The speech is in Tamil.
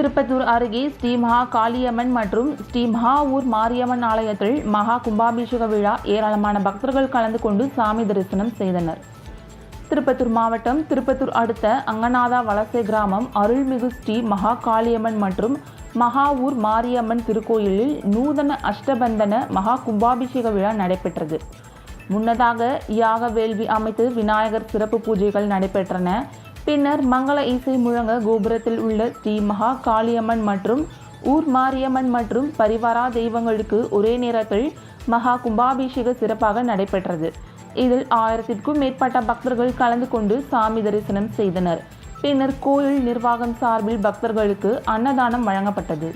திருப்பத்தூர் அருகே ஸ்ரீ மகா காளியம்மன் மற்றும் ஸ்ரீ மகாவூர் மாரியம்மன் ஆலயத்தில் மகா கும்பாபிஷேக விழா. ஏராளமான பக்தர்கள் கலந்து கொண்டு சாமி தரிசனம் செய்தனர். திருப்பத்தூர் மாவட்டம் திருப்பத்தூர் அடுத்த அங்கநாதா வலசை கிராமம் அருள்மிகு ஸ்ரீ மகா காளியம்மன் மற்றும் மகாவூர் மாரியம்மன் திருக்கோயிலில் நூதன அஷ்டபந்தன மகா கும்பாபிஷேக விழா நடைபெற்றது. முன்னதாக யாக வேள்வி அமைத்து விநாயகர் சிறப்பு பூஜைகள் நடைபெற்றன. பின்னர் மங்கள இசை முழங்க கோபுரத்தில் உள்ள ஸ்ரீ மகா காளியம்மன் மற்றும் ஊர் மாரியம்மன் மற்றும் பரிவாரா தெய்வங்களுக்கு ஒரே நேரத்தில் மகா கும்பாபிஷேக சிறப்பாக நடைபெற்றது. இதில் ஆயிரத்திற்கும் மேற்பட்ட பக்தர்கள் கலந்து கொண்டு சாமி தரிசனம் செய்தனர். பின்னர் கோயில் நிர்வாகம் சார்பில் பக்தர்களுக்கு அன்னதானம் வழங்கப்பட்டது.